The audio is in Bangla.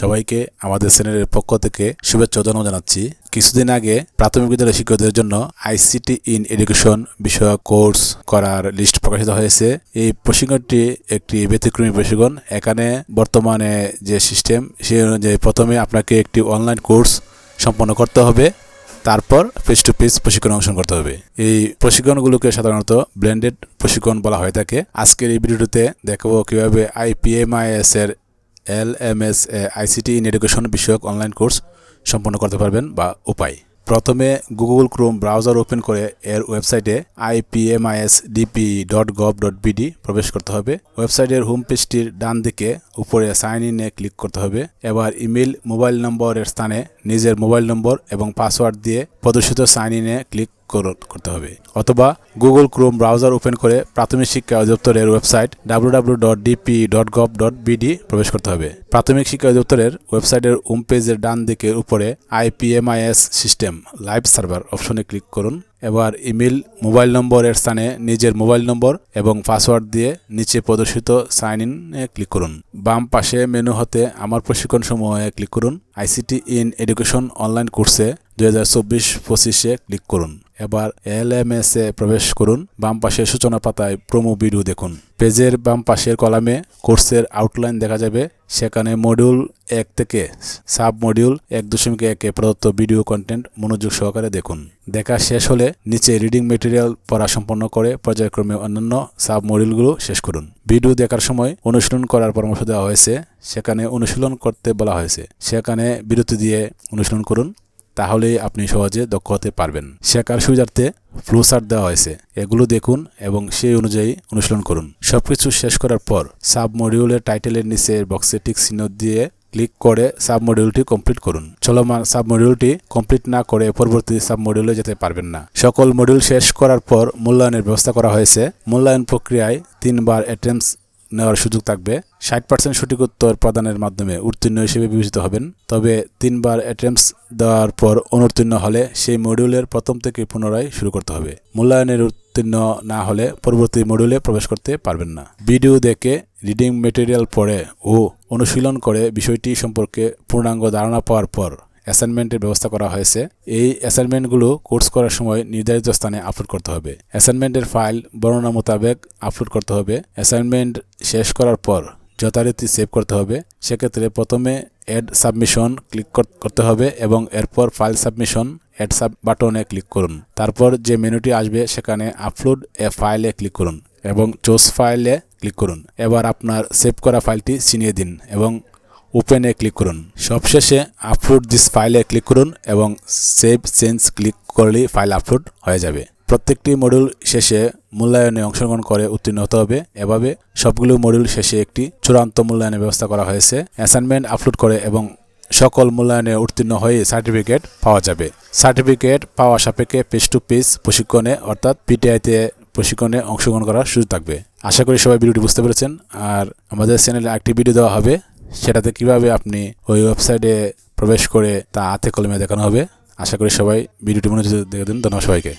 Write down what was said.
সবাইকে আমাদের চ্যানেলের পক্ষ থেকে শুভেচ্ছা ও জন্ম জানাচ্ছি। কিছুদিন আগে প্রাথমিক বিদ্যালয় শিক্ষকদের জন্য আইসিটি ইন এডুকেশন বিষয়ক কোর্স করার লিস্ট প্রকাশিত হয়েছে। এই প্রশিক্ষণটি একটি ব্যতিক্রমী প্রশিক্ষণ। এখানে বর্তমানে যে সিস্টেম, সেই অনুযায়ী প্রথমে আপনাকে একটি অনলাইন কোর্স সম্পন্ন করতে হবে। তারপর ফেস টু ফেস প্রশিক্ষণ অংশগ্রহণ করতে হবে। এই প্রশিক্ষণগুলোকে সাধারণত ব্লেন্ডেড প্রশিক্ষণ বলা হয়ে থাকে। আজকের এই ভিডিওটিতে দেখাবো কীভাবে আইপিএমআইএস এর L M S ICT in education বিষয়ক অনলাইন কোর্স সম্পন্ন করতে পারবেন বা উপায়। প্রথমে গুগল ক্রোম ব্রাউজার ওপেন করে এর ওয়েবসাইটে IPMIS DP dot gov dot BD প্রবেশ করতে হবে। ওয়েবসাইটের হোম পেজটির ডান দিকে উপরে সাইন ইনে ক্লিক করতে হবে। এবার ইমেল, মোবাইল নম্বরের স্থানে নিজের মোবাইল নম্বর এবং পাসওয়ার্ড দিয়ে প্রদর্শিত সাইন ইনে ক্লিক কর- করতে হবে। অথবা গুগল ক্রোম ব্রাউজার ওপেন করে প্রাথমিক শিক্ষা অধিদপ্তরের ওয়েবসাইট www.dp.gov.bd প্রবেশ করতে হবে। প্রাথমিক শিক্ষা অধিদপ্তরের ওয়েবসাইটের হোম পেজের ডান দিকের উপরে আইপিএমআইএস সিস্টেম লাইভ সার্ভার অপশনে ক্লিক করুন এবার ইমেল মোবাইল নম্বরের স্থানে নিজের মোবাইল নম্বর এবং পাসওয়ার্ড দিয়ে নিচে প্রদর্শিত সাইন ইনে ক্লিক করুন। বাম পাশে মেনু হতে আমার প্রশিক্ষণ সমূহে ক্লিক করুন। আইসিটি ইন এডুকেশন অনলাইন কোর্সে দুই হাজার চব্বিশ পঁচিশে ক্লিক করুন। এবার এল এম এস এ প্রবেশ করুন। বাম পাশে সূচনা পাতায় প্রোমো ভিডিও দেখুন। পেজের বাম পাশের কলামে কোর্সের আউটলাইন দেখা যাবে। সেখানে মডিউল এক থেকে সাব মডিউল এক দশমিক একে প্রদত্ত ভিডিও কন্টেন্ট মনোযোগ সহকারে দেখুন। দেখা শেষ হলে নিচে রিডিং মেটেরিয়াল পড়া সম্পন্ন করে পর্যায়ক্রমে অন্যান্য সাব মডিউলগুলো শেষ করুন। ভিডিও দেখার সময় অনুশীলন করার পরামর্শ দেওয়া হয়েছে। সেখানে অনুশীলন করতে বলা হয়েছে। সেখানে বিরতি দিয়ে অনুশীলন করুন। তাহলেই আপনি সহজে দক্ষ হতে পারবেন। শেখার সুবিধার্থে ফ্লো চার্ট দেওয়া হয়েছে। এগুলো দেখুন এবং সেই অনুযায়ী অনুশীলন করুন। সবকিছু শেষ করার পর সাব মডিউলের টাইটেলের নিচে বক্সে টিক চিহ্ন দিয়ে ক্লিক করে সাব মডিউলটি কমপ্লিট করুন। চলমান সাব মডিউলটি কমপ্লিট না করে পরবর্তী সাব মডিউলে যেতে পারবেন না। সকল মডিউল শেষ করার পর মূল্যায়নের ব্যবস্থা করা হয়েছে। মূল্যায়ন প্রক্রিয়ায় তিনবার অ্যাটেম্পস নেওয়ার সুযোগ থাকবে। ষাট পার্সেন্ট সঠিক উত্তর প্রদানের মাধ্যমে উত্তীর্ণ হিসেবে বিবেচিত হবেন। তবে তিনবার অ্যাটেম্পস দেওয়ার পর অনুত্তীর্ণ হলে সেই মডিউলের প্রথম থেকে পুনরায় শুরু করতে হবে। মূল্যায়নের উত্তীর্ণ না হলে পরবর্তী মডিউলে প্রবেশ করতে পারবেন না। ভিডিও দেখে রিডিং মেটেরিয়াল পড়ে ও অনুশীলন করে বিষয়টি সম্পর্কে পূর্ণাঙ্গ ধারণা পাওয়ার পর অ্যাসাইনমেন্টের ব্যবস্থা করা হয়েছে। এই অ্যাসাইনমেন্টগুলো কোর্স করার সময় নির্ধারিত স্থানে আপলোড করতে হবে। অ্যাসাইনমেন্টের ফাইল বর্ণনা মোতাবেক আপলোড করতে হবে। অ্যাসাইনমেন্ট শেষ করার পর যথারীতি সেভ করতে হবে। সেক্ষেত্রে প্রথমে অ্যাড সাবমিশন ক্লিক করতে হবে এবং এরপর ফাইল সাবমিশন অ্যাড সাব বাটনে ক্লিক করুন। তারপর যে মেনুটি আসবে সেখানে আপলোড এ ফাইলে ক্লিক করুন এবং চোজ ফাইলে ক্লিক করুন। এবার আপনার সেভ করা ফাইলটি চিনিয়ে দিন এবং ওপেনে ক্লিক করুন। সবশেষে আপলোড দিস ফাইলে ক্লিক করুন এবং সেভ চেঞ্জ ক্লিক করলেই ফাইল আপলোড হয়ে যাবে। প্রত্যেকটি মডিউল শেষে মূল্যায়নে অংশগ্রহণ করে উত্তীর্ণ হতে হবে। এভাবে সবগুলো মডিউল শেষে একটি চূড়ান্ত মূল্যায়নের ব্যবস্থা করা হয়েছে। অ্যাসাইনমেন্ট আপলোড করে এবং সকল মূল্যায়নে উত্তীর্ণ হয়ে সার্টিফিকেট পাওয়া যাবে। সার্টিফিকেট পাওয়া সাপেক্ষে পেজ টু পেজ প্রশিক্ষণে অর্থাৎ পিটিআইতে প্রশিক্ষণে অংশগ্রহণ করার সুযোগ থাকবে। আশা করি সবাই ভিডিওটি বুঝতে পেরেছেন। আর আমাদের চ্যানেলে একটি ভিডিও দেওয়া হবে। সেটাতে কীভাবে আপনি ওই ওয়েবসাইটে প্রবেশ করে তা হাতে কলমে দেখানো হবে? আশা করি সবাই ভিডিওটি মনোযোগ দেখে দিন। ধন্যবাদ সবাইকে।